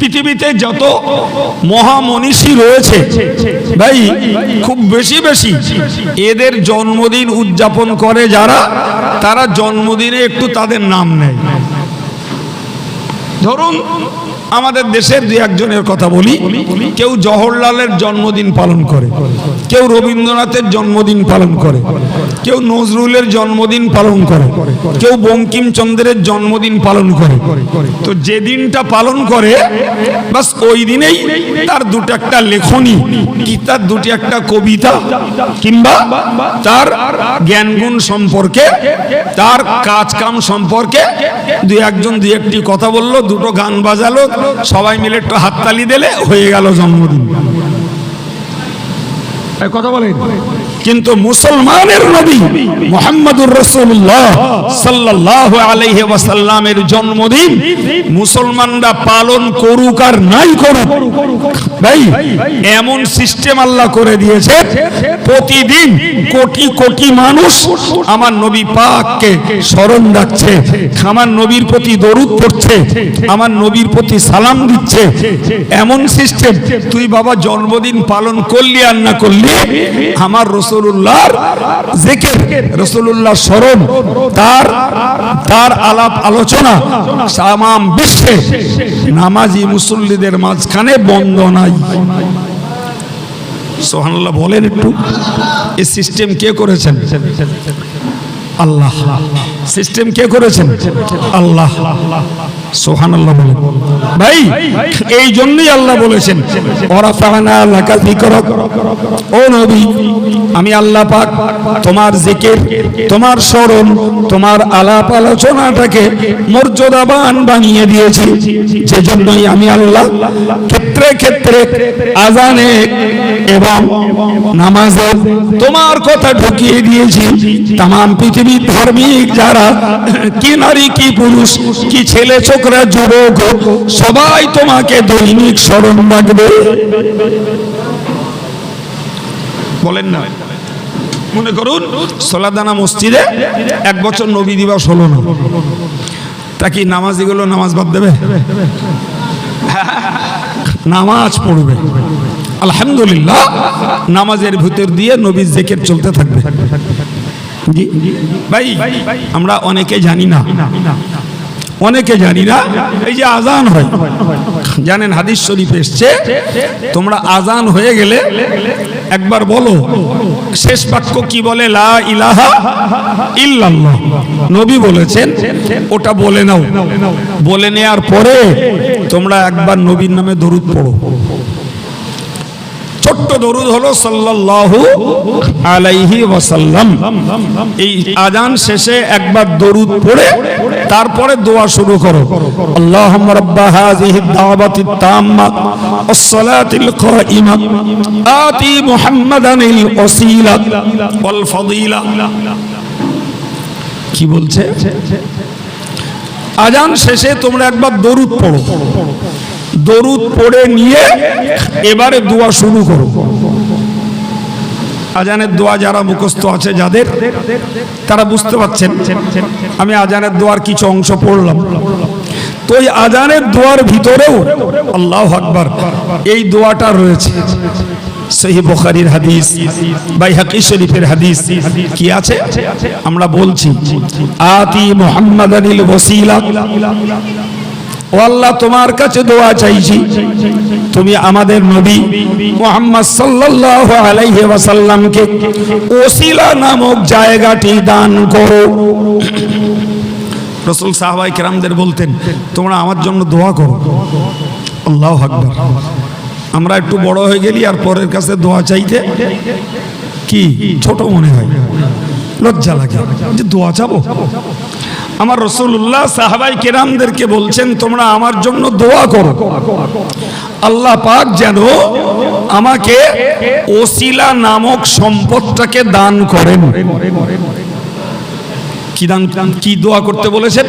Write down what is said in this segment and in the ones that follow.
পৃথিবীতে যত মহামনীষী রয়েছে, ভাই, খুব বেশি বেশি এদের জন্মদিন উদযাপন করে যারা, তারা জন্মদিনে একটু তাদের নাম নেয়। ধরুন আমাদের দেশের দুই একজনের কথা বলি। কেউ জওহরলালের জন্মদিন পালন করে, কেউ রবীন্দ্রনাথের জন্মদিন পালন করে, কেউ নজরুলের জন্মদিন পালন করে, কেউ বঙ্কিমচন্দ্রের জন্মদিন পালন করে। তো যে দিনটা পালন করে, বাস ওই দিনেই তার দুটো একটা লেখনী কি তার দুটি একটা কবিতা, কিংবা তার জ্ঞানগুণ সম্পর্কে, তার কাজকাম সম্পর্কে, দুই একজন দুই একটি কথা বলল, দুটো গান বাজালো সবাই মিলে একটু হাততালি দিলে হয়ে গেল জন্মদিন। কথা বলেন। কিন্তু মুসলমানের নবী মোহাম্মদুর রসুল্লাহ সাল্লাল্লাহু আলাইহি ওয়াসাল্লামের জন্মদিন মুসলমানরা পালন করুক আর নাই করুক এমন সিস্টেম আল্লাহ করে দিয়েছে, প্রতিদিন কোটি কোটি মানুষ আমার নবী পাককে স্মরণ রাখছে, আমার নবীর প্রতি দরুদ পড়ছে, আমার নবীর প্রতি সালাম দিচ্ছে, এমন সিস্টেম তুই বাবা জন্মদিন পালন করলি আর না করলি, আমার রসুল্লাহর জেকের রসুল্লাহ স্মরণ, তার তার আলাপ আলোচনা সামাম বিশ্বে নামাজি মুসল্লিদের মাঝখানে বন্ধ নাই। সোহানুল্লাহ বলেন একটু, এই সিস্টেম কে করেছেন? আল্লাহ। সিস্টেম কে করেছেন? আল্লাহ। সোহান আল্লাহ বলেন ভাই, এই জন্যই আল্লাহ বলেছেন ওরা ফাহানা ও নবী, আমি আল্লাহ পাক তোমার জিকির, তোমার স্মরণ, তোমার আলাপ আলোচনাটাকে মর্যাদাবান বানিয়ে দিয়েছি। যে জন্যই আমি আল্লাহ ক্ষেত্রে ক্ষেত্রে আজানে এবং নামাজে তোমার কথা ঢুকিয়ে দিয়েছি। তাম পৃথিবীর ধার্মিক যারা, কি নারী, কি পুরুষ, কি ছেলে ছোকরা যুবক, সবাই তোমাকে দৈনিক স্মরণ রাখবে। বলেন না। মনে করুন, সোলাদানা মসজিদে এক বছর নবী দিবস হলো না। তা কি নামাজিগুলো নামাজ বাদ দেবে? নামাজ পড়বে। আলহামদুলিল্লাহ, নামাজের ভিতর দিয়ে নবী জেকের চলতে থাকবে। ভাই, আমরা অনেকে জানি না। অনেকে জানি না, এই যে আজান হয়। জানেন, হাদিস শরীফ এসছে, তোমরা আজান হয়ে গেলে একবার বলো, শেষ বাক্য কি বলে? লা ইলাহা ইল্লাল্লাহ। নবী বলেছেন, ওটা বলে নাও। বলে নেওয়ার পরে তোমরা একবার নবীর নামে দরুদ পড়ো। ছোট্ট দরুদ হলো সাল্লাল্লাহু আলাইহি ওয়াসাল্লাম। এই আজান শেষে একবার দরুদ পড়ে তারপরে দোয়া শুরু করো। আল্লাহুম্মা রাব্বা হাযিহি দাওয়াতি তাম্মা কাইমা আতি মুহাম্মাদানিল ওয়াসিলা ওয়াল ফাদিলা। কি বলছে? আজান শেষে তোমরা একবার দরুদ পড়ো। দরুদ পড়ে নিয়ে এবারে দোয়া শুরু করো। আজানের দোয়া যারা মুখস্থ আছে যাদের, তারা বুঝতে পারছেন, আমি আজানের দোয়ার কিছু অংশ পড়লাম। তো এই আজানের দোয়ার ভিতরেও আল্লাহ আকবার এই দোয়াটা রয়েছে। সহি বখারির হাদিস বাই হাকি শরীফের হাদিস, কি আছে? আমরা বলছি, আতি মোহাম্মদ আনিল ও আল্লাহ, তোমার কাছে দোয়া চাইছি। তুমি আমাদের নবী মোহাম্মদ সাল্লাল্লাহু আলাইহি ওয়াসাল্লামকে ওসিলা নামক জায়গাটি দান করো। রসুল সাহাবাই কেরামদের বলতেন, তোমরা আমার জন্য দোয়া করো। আল্লাহ আকবার। আমরা একটু বড় হয়ে গেলি, আর পরের কাছে দোয়া চাইতে কি ছোট মনে হয়। লজ্জা লাগে যে দোয়া চাবো। আমার রসুল্লাহ সাহাবাই কেরামদেরকে বলছেন, তোমরা আমার জন্য দোয়া করো। আল্লাহ পাক যেন আমাকে ওসিলা নামক সম্পদটাকে দান করেন। কি দান, কি দোয়া করতে বলেছেন?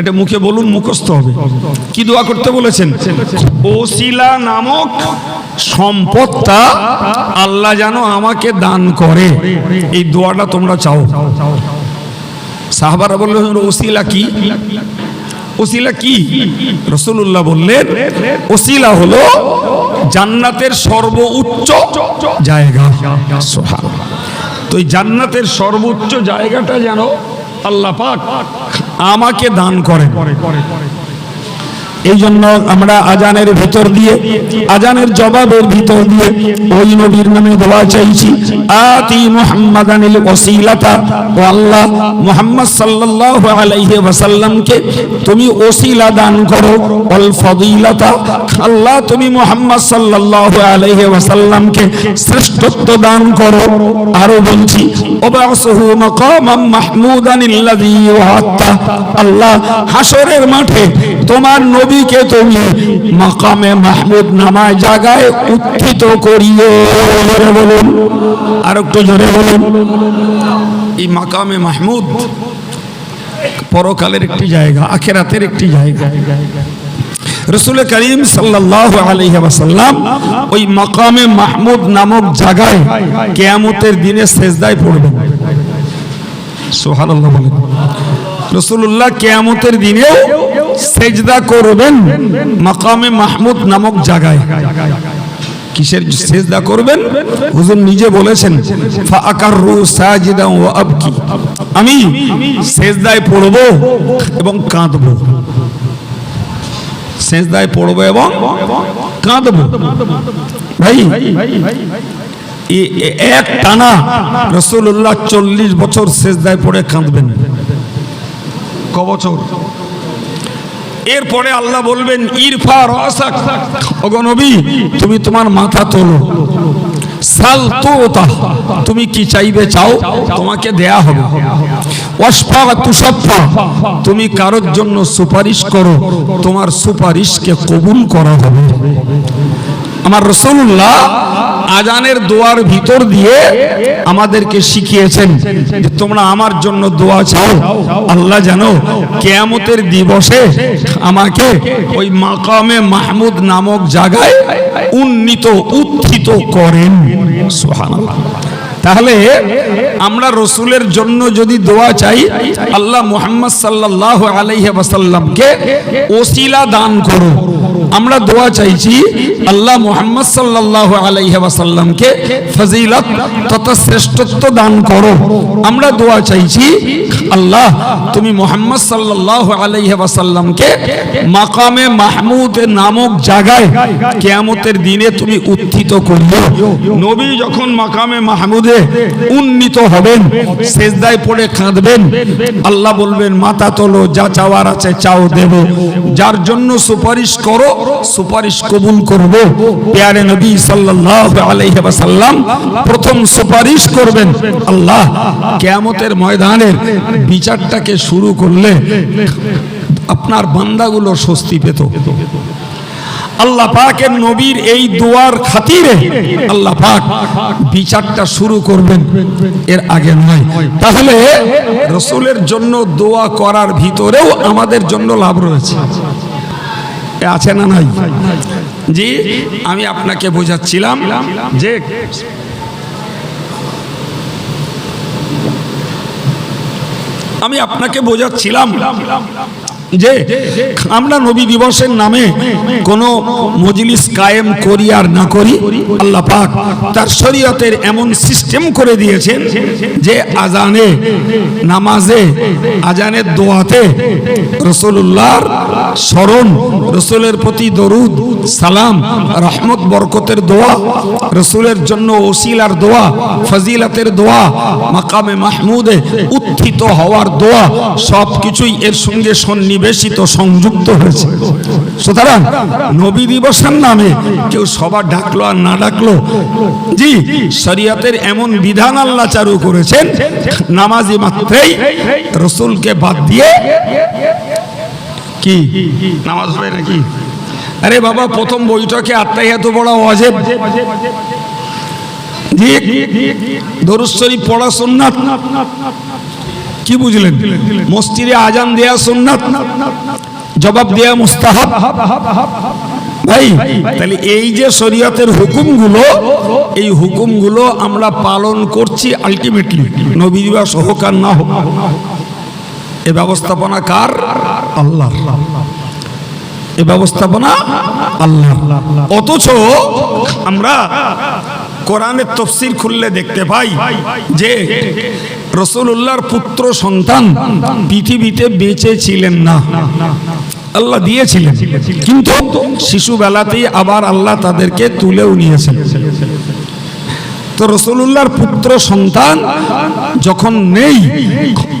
এটা মুখে বলুন, মুখস্থ হবে। কি দোয়া করতে বলেছেন? ওসিলা নামক সম্পদটা আল্লাহ যেন আমাকে দান করে। এই দোয়াটা তোমরা চাও। সাহাবারা বললেন ওসিলা কি? ওসিলা কি? রসুল্লাহ বললেন, ওসিলা হলো জান্নাতের সর্বোচ্চ জায়গা। তো এই জান্নাতের সর্বোচ্চ জায়গাটা যেন আল্লাহ পাক আমাকে দান করেন। এই জন্য আমরা আজানের ভিতর দিয়ে, আজানের জবাবের ভিতর দিয়ে ওই নবীর নামে দোয়া চাইছি। আতি মুহাম্মাদানিল ওসিলাতা। ও আল্লাহ, মুহাম্মদ সাল্লাল্লাহু আলাইহি ওয়াসাল্লামকে তুমি ওসিলা দান করো, ওয়াল ফাদিলাতা। আল্লাহ, তুমি মুহাম্মদ সাল্লাল্লাহু আলাইহি ওয়াসাল্লামকে শ্রেষ্ঠত্ব দান করো। আরও বলছি, ওবাসহু মাকামাম মাহমুদানিল্লাযী ওয়াত্তা আল্লাহ হাসরের মাঠে তোমার নবীকে তুমি মাকামে মাহমুদ নামায় জায়গায় উত্থিত করিও জোরে বলুন আর একটু জোরে বলুন এই মাকামে মাহমুদ পরকালের একটি জায়গা আখেরাতের একটি জায়গা রসুল করিম সাল্লাল্লাহু আলাইহি ওয়াসাল্লাম ওই মাকামে মাহমুদ নামক জায়গায় কিয়ামতের দিনে সেজদায় পড়বেন সুবহানাল্লাহ বলেন। রসুল্লাহ কেয়ামতের দিনেও সেজদা করবেন মাকামে মাহমুদ নামক জায়গায়। কিসের সেজদা করবেন? হুজুর নিজে বলেছেন আমি সেজদায় পড়ব এবং কাঁদব। সেজদায় পড়ব এবং কাঁদব। ভাই এক টানা রসুল্লাহ চল্লিশ বছর সেজদায় পড়ে কাঁদবেন। ক বছর? এরপরে আল্লাহ বলবেন ইরফা রসাক নবী তুমি তোমার মাথা তোলো। তুমি কি চাইবে চাও? তোমাকে দেয়া হবে। তুমি কারোর জন্য সুপারিশ করো। তোমার সুপারিশকে কবুল করা হবে। আমার রসুল্লাহ আজানের দোয়ার ভিতর দিয়ে আমাদেরকে শিখিয়েছেন তোমরা আমার জন্য দোয়া চাও। আল্লাহ জানো কেয়ামতের দিবসে আমাকে ওই মাকামে মাহমুদ নামক জায়গায় উন্নীত, উত্থিত করেন। তাহলে আমরা রসুলের জন্য যদি দোয়া চাই, আল্লাহ মুহাম্মদ সাল্লাহ আলাইহি ওয়াসাল্লামকে ওসিলা দান করো আমরা দোয়া চাইছি আল্লাহ মুহাম্মদ সাল্লাল্লাহু আলাইহি ওয়াসাল্লামকে ফজিলত তথা শ্রেষ্ঠত্ব দান করো। আমরা দোয়া চাইছি, আল্লাহ তুমি মুহাম্মদ সাল্লাল্লাহু আলাইহি ওয়াসাল্লামকে মাকামে মাহমুদ নামক জায়গায় কিয়ামতের দিনে তুমি উত্থিত করিও। নবী যখন মাকামে মাহমুদে উন্নীত হবেন, সেজদায় পড়ে কাঁদবেন, আল্লাহ বলবেন মাথা তোলো, যা চাওয়ার আছে চাও দেব। যার জন্য সুপারিশ করো সুপারিশ কবুল করব। পেয়ারে নবী সাল্লাল্লাহু আলাইহি ওয়াসাল্লাম প্রথম সুপারিশ করবেন, আল্লাহ কিয়ামতের ময়দানের বিচারটাকে শুরু করলে আপনার বান্দাগুলো স্বস্তি পেত। আল্লাহ পাকের নবীর এই দোয়ার খাতিরে আল্লাহ পাক বিচারটা শুরু করবেন, এর আগে নয়। তাহলে রসুলের জন্য দোয়া করার ভিতরেও আমাদের জন্য লাভ রয়েছে। আছে না নাই? জি আমি আপনাকে বোঝাচ্ছিলাম যে আমি আপনাকে বোঝাচ্ছিলাম যে আমরা নবী দিবসের নামে কোন মজলিস কায়েম করি আর না করি, আল্লাহ পাক তার শরীয়তের এমন সিস্টেম করে দিয়েছেন যে আজানে নামাজে, আজানের দোয়াতে রসুল্লাহর স্মরণ, রসুলের প্রতি দরুদ, সালাম, রহমত, বরকতের দোয়া, রসুলের জন্য ওসিলার দোয়া, ফজিলাতের দোয়া, মাকামে মাহমুদে উত্থিত হওয়ার দোয়া সব কিছুই এর সঙ্গে সন্নিবেশিত সংযুক্ত হয়েছে। সুতরাং নবী দিবসের নামে কেউ সবার ডাকলো আর না ডাকলো। জি, শরিয়তের এমন বিধান আল্লাহ চালু করেছেন, নামাজি মাত্রেই রসুলকে বাদ দিয়ে কি, নামাজ হবে নাকি? আরে বাবা, প্রথম বইটাকে আত্মাই এত বড় অজেব দরুদ শরীফ পড়া সুন্নাত। কি বুঝলেন? মসজিদে আজান দেয়া সুন্নাত, জবাব দেয়া মুস্তাহাব। ভাই, তাহলে এই যে শরীয়তের হুকুমগুলো, এই হুকুমগুলো আমরা পালন করছি আলটিমেটলি নবী দিবস হোক আর না হোক। এ ব্যবস্থাপনা কার? আল্লাহ এ ব্যবস্থাপনা আল্লাহ অথচ আমরা কোরআনের তফসির খুললে দেখতে পাই যে রসুল্লাহর পুত্র সন্তান পৃথিবীতে বেঁচে ছিলেন না। আল্লাহ দিয়েছিলেন। কিন্তু শিশুবেলাতেই আবার আল্লাহ তাদেরকে তুলেও নিয়েছেন। তো রসুল্লাহর পুত্র সন্তান যখন নেই,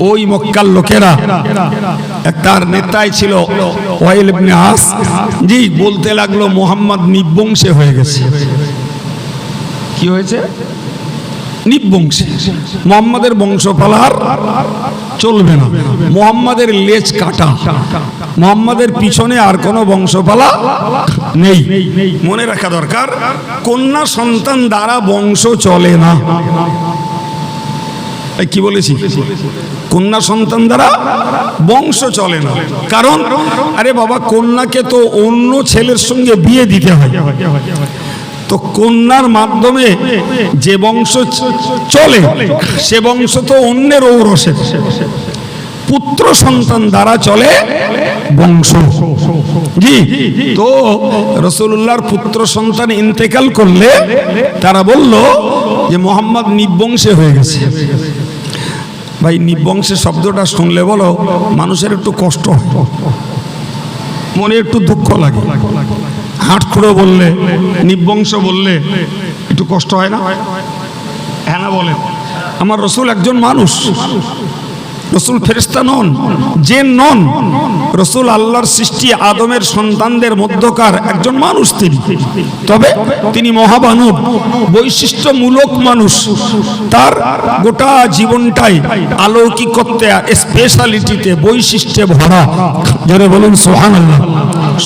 ওই মক্কার লোকেরা, তার নেতাই ছিল ওয়াইল আস। জি, বলতে লাগল মোহাম্মদ নিবংশে হয়ে গেছে। কি হয়েছে? নিবংশে মোহাম্মদের বংশপালার চলবে না। মোহাম্মদের লেজ কাটা। মোহাম্মদের পিছনে আর কোনো বংশপালা নেই। মনে রাখা দরকার, কন্যা সন্তান দ্বারা বংশ চলে না। কি বলেছি? কন্যা সন্তান দ্বারা বংশ চলে না। কারণ, আরে বাবা, কন্যাকে তো অন্য ছেলের সঙ্গে বিয়ে দিতে হয়। তো কন্যার মাধ্যমে যে বংশ চলে, সে বংশ তো অন্যের ঔরসের পুত্র সন্তান দ্বারা চলে বংশ। জি, তো রসুল্লাহর পুত্র সন্তান ইন্তেকাল করলে তারা বলল যে মোহাম্মদ নিবংশে হয়ে গেছে। ভাই, নিবংশে শব্দটা শুনলে বলো, মানুষের একটু কষ্ট মনে একটু দুঃখ লাগে। হাটখুড়ো বললে নিবংশ বললে একটু কষ্ট হয় না? হ্যাঁ না আমার রসুল একজন মানুষ। রসুল ফেরেস্তা নন, যে নন, রসুল আল্লাহর সৃষ্টি আদমের সন্তানদের মধ্যকার একজন মানুষ তিনি। তবে তিনি মহাবানব বৈশিষ্ট্যমূলক মানুষ। তার গোটা জীবনটাই আলৌকিকত্বে স্পেশালিটিতে বৈশিষ্ট্যে ভরা। যারা বলুন সোহান আল্লাহ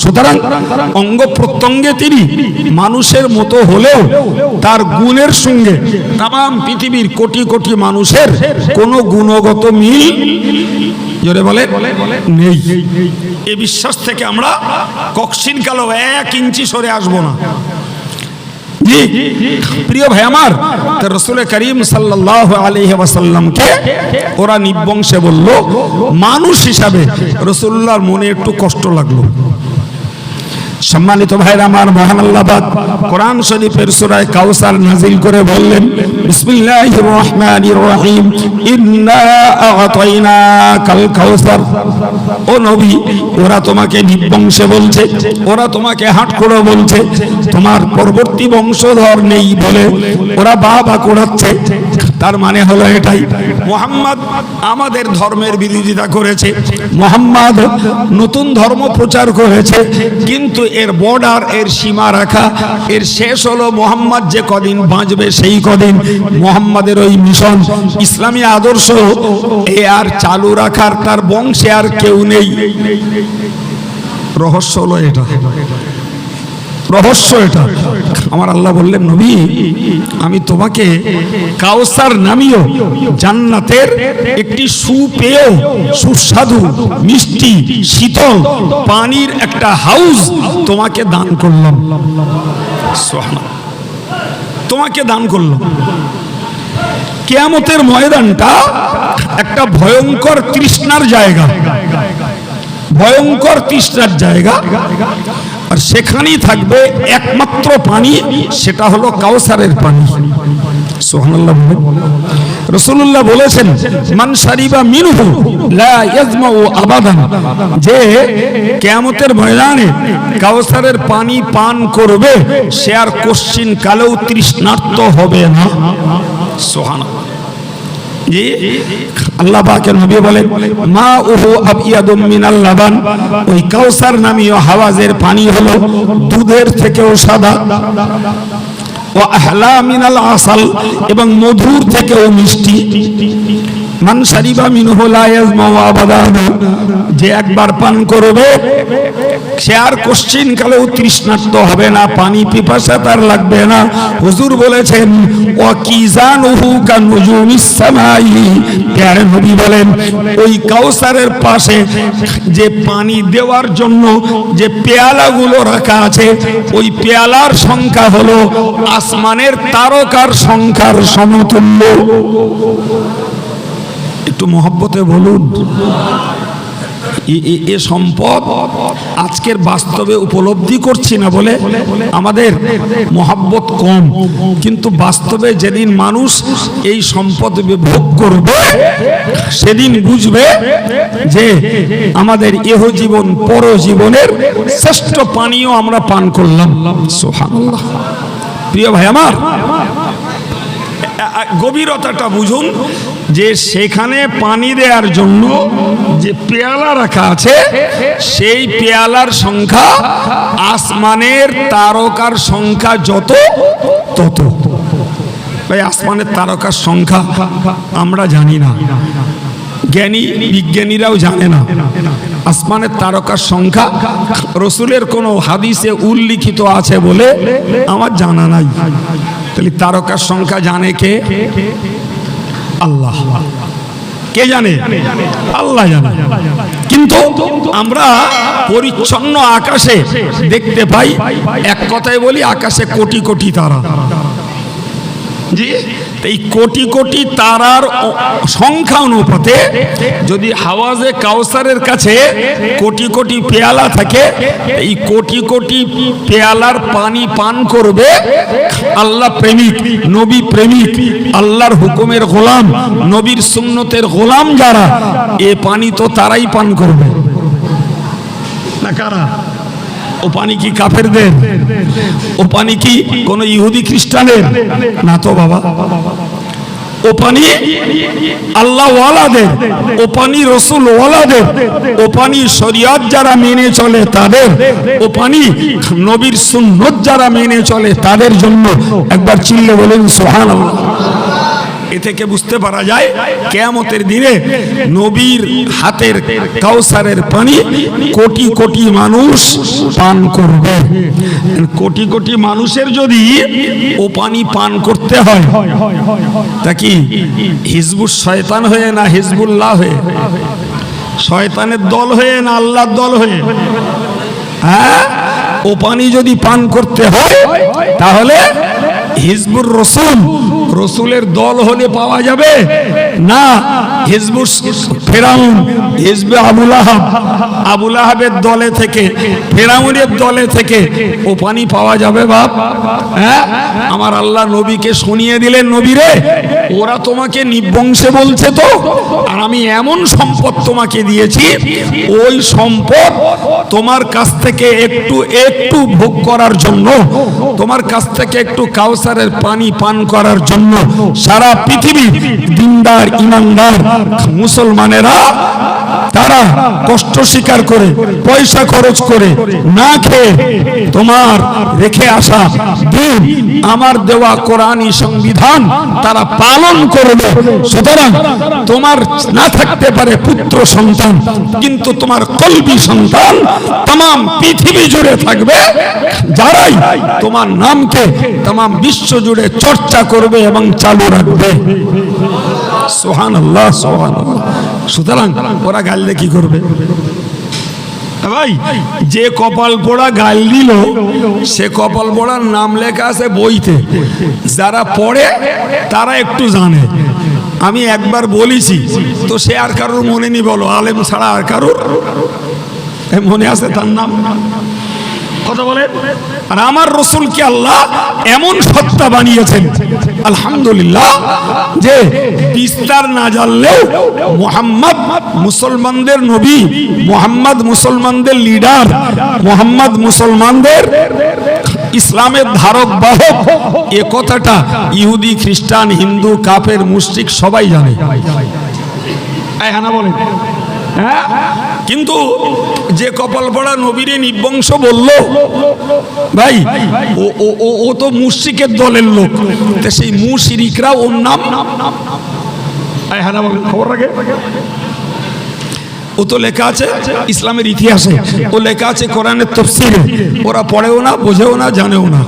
সুতরাং অঙ্গ প্রত্যঙ্গে তিনি মানুষের মতো হলেও তার গুণের সঙ্গে তাম পৃথিবীর কোটি কোটি মানুষের কোনো গুণগত মিল জোরে বলে নেই। এ বিশ্বাস থেকে আমরা কক্সিন কালো এক ইঞ্চি সরে আসব না। জি প্রিয় ভাই আমার রসুল করিম সাল্লাহ আলহি ওয়াসাল্লামকে ওরা নিবংশে বলল মানুষ হিসাবে রসুল্লাহর মনে একটু কষ্ট লাগল। সম্মানিত ভাইরা আমার মহান আল্লাহবাদ কোরআন শরীফের সূরায় কাউসার নাজিল করে বললেন, বিসমিল্লাহির রহমানির রহিম। ইন্না আ'তাইনাকাল কাউসার ও নবী, ওরা তোমাকে নিবংশে বলছে, ওরা তোমাকে হাটকড়ো বলছে, তোমার পরবর্তী বংশধর নেই বলে ওরা বা বা কোড়াচ্ছে। তার মানে হলো এটাই। মোহাম্মদ আমাদের ধর্মের বিরোধিতা করেছে। মোহাম্মদ নতুন ধর্ম প্রচার করেছে। কিন্তু এর বর্ডার এর সীমা রাখা, এর শেষ হলো মোহাম্মদ যে কদিন বাঁচবে সেই কদিন। মোহাম্মদের ওই মিশন ইসলামী আদর্শ, এ আর চালু রাখার, তার বংশে আর কেউ নেই। রহস্য হলো এটা। রহস্য এটা। আমার আল্লাহ বললেন, নবী, আমি তোমাকে কাউসার নামীয় জান্নাতের একটি সুপেয় সুস্বাদু, মিষ্টি, শীতল পানির একটা হাউস তোমাকে দান করলাম। তোমাকে দান করলাম। কেয়ামতের ময়দানটা একটা ভয়ঙ্কর তৃষ্ণার জায়গা। ভয়ঙ্কর তৃষ্ণার জায়গা। আর সেখানেই থাকবে একমাত্র পানি, সেটা হলো কাউসারের পানি। সুবহানাল্লাহ বলেন রাসূলুল্লাহ বলেছেন, মান শারিবা মিনহু আবাদান। যে কিয়ামতের ময়দানে কাউসারের পানি পান করবে, সে আর কোশ্চিন কালেও তৃষ্ণার্ত হবে না। সুবহানাল্লাহ। জি। আল্লাহ পাকের নবী মা উহু আবিয়াদুম মিনাল লাবান। ওই কাউসার নামীয় হাওয়াজের পানি হলো দুধের থেকেও সাদা। ও আহলা মিনাল আসাল, এবং মধুর থেকেও মিষ্টি। মান শারিবা মিনহু যে একবার পান করবে, সে আর কোশ্চিন কালেও তৃষ্ণার্ত হবে না, পানি পিপাসা তার লাগবে না। হুজুর বলেছেন ও কিজানুহু কানুজুমিস সামাই। প্যারে নবী বলেন, ওই কাউসারের পাশে যে পানি দেওয়ার জন্য যে পেয়ালাগুলো রাখা আছে, ওই পেয়ালার সংখ্যা হলো আসমানের তারকার সংখ্যার সমতুল্য। একটু মহব্বতে বলুন। এ- সম্পদ আজকের বাস্তবে উপলব্ধি করছি না বলে আমাদের মহাব্বত কম। কিন্তু বাস্তবে যেদিন মানুষ এই সম্পদ ভোগ করবে, সেদিন বুঝবে যে আমাদের এহ জীবন, পর জীবনের শ্রেষ্ঠ পানীয় আমরা পান করলাম। সুবহানাল্লাহ। প্রিয় ভাই আমার গভীরতাটা বুঝুন যে সেখানে পানি দেওয়ার জন্য যে পেয়ালা রাখা আছে, সেই পেয়ালার সংখ্যা আসমানের তারকার সংখ্যা যত, তত। ভাই, আসমানের তারকার সংখ্যা আমরা জানি না। জ্ঞানী, বিজ্ঞানীরাও জানে না। আসমানের তারকার সংখ্যা রসুলের কোনো হাদিসে উল্লিখিত আছে বলে আমার জানা নাই। তাহলে তারকার সংখ্যা জানে কে? আল্লাহ। কে জানে? আল্লাহ জানে। কিন্তু আমরা পরিচ্ছন্ন আকাশে দেখতে পাই, এক কথায় বলি, আকাশে কোটি কোটি তারা। জি? এই কোটি কোটি তারার সংখ্যা অনুপাতে যদি হাওয়াজে কাউসারের কাছে কোটি কোটি পেয়ালা থাকে এই কোটি কোটি পেয়ালার পানি পান করবে আল্লাহ প্রেমিক, নবী প্রেমিক, আল্লাহর হুকুমের গোলাম, নবীর সুন্নতের গোলাম যারা, এ পানি তো তারাই পান করবে। না কারা? ও পানি কি কাফেরদের? ও পানি কি কোন ইহুদি খ্রিস্টানের? না তো বাবা। ও পানি আল্লাহ ওয়ালাদের ও পানি রসুল ওয়ালাদের ও পানি শরিয়ত যারা মেনে চলে তাদের, ও পানি নবীর সুন্নত যারা মেনে চলে তাদের জন্য একবার চিল্লে বলেন সোহান এ থেকে বুঝতে পারা যায়, কেয়ামতের দিনে নবীর হাতের কাউসারের পানি কোটি কোটি মানুষ পান করবে। কোটি কোটি মানুষের যদি ও পানি পান করতে হয়, তা কি হিজবুর শয়তান হয়ে না হিজবুল্লাহ হয়ে? শয়তানের দল হয়ে না আল্লাহর দল হয়ে? হ্যাঁ? ও পানি যদি পান করতে হয়, তাহলে হিজবুর রসুল, রসুলের দল হলে পাওয়া যাবে? না, হিজবুর ফেরাউন, হিজবে আবুল আহাব আবুল আহাবের দলে থেকে, ফেরাউনের দলে থেকে ও পানি পাওয়া যাবে, বাপ। হ্যাঁ? আমার আল্লাহ নবীকে শুনিয়ে দিলেন নবীরে ওরা তোমাকে নিবংশে বলছে তো। আর আমি এমন সম্পদ তোমাকে দিয়েছি, ওই সম্পদ তোমার কাছ থেকে একটু একটু ভোগ করার জন্য, তোমার কাছ থেকে একটু কাউসারের পানি পান করার জন্য সারা পৃথিবী দিনদার, ইমানদার মুসলমানেরা তারা কষ্ট স্বীকার করে, পয়সা খরচ করে না খেয়ে তোমার রেখে আসা দিন আমার দেওয়া কোরআনী সংবিধান তারা পালন করবে। সুতরাং তোমার না থাকতে পারে পুত্র সন্তান, কিন্তু তোমার কলবি সন্তান তাম পৃথিবী জুড়ে থাকবে। যারাই তোমার নামকে তাম বিশ্ব জুড়ে চর্চা করবে এবং চালু রাখবে। সোহান আল্লাহ সোহান সুতরাং ওরা গাইলে কি করবে? ভাই, যে কপাল পোড়া গাল দিল, সে কপাল পোড়ার নাম লেখা আছে বইতে। যারা পড়ে, তারা একটু জানে। আমি একবার বলেছি, তো সে আর কারোর মনে নি বলো, আলেম ছাড়া আর কারোর? মনে আছে তার নাম? কথা বলেন। আর আমার রসুলকে আল্লাহ এমন সত্তা বানিয়েছেন, আলহামদুলিল্লাহ, যে বিস্তার না জানলেও মোহাম্মদ মুসলমানদের নবী, মোহাম্মদ মুসলমানদের লিডার, মোহাম্মদ মুসলমানদের ইসলামের ধারক, বাহক, এ কথাটা ইহুদি, খ্রিস্টান, হিন্দু, কাফের, মুশরিক সবাই জানে। বলেন। হ্যাঁ? কিন্তু যে কপাল পড়া নবীরে নিবংশ বলল ভাই ও ও ও ও তো মুশরিকের দলের লোক। তা সেই মুশরিকরা ওর নাম? হানা খবর রাখে? ও তো লেখা আছে ইসলামের ইতিহাসে। ও লেখা আছে কোরআনের তফসিরে ওরা পড়েও না বোঝেও না জানেও না।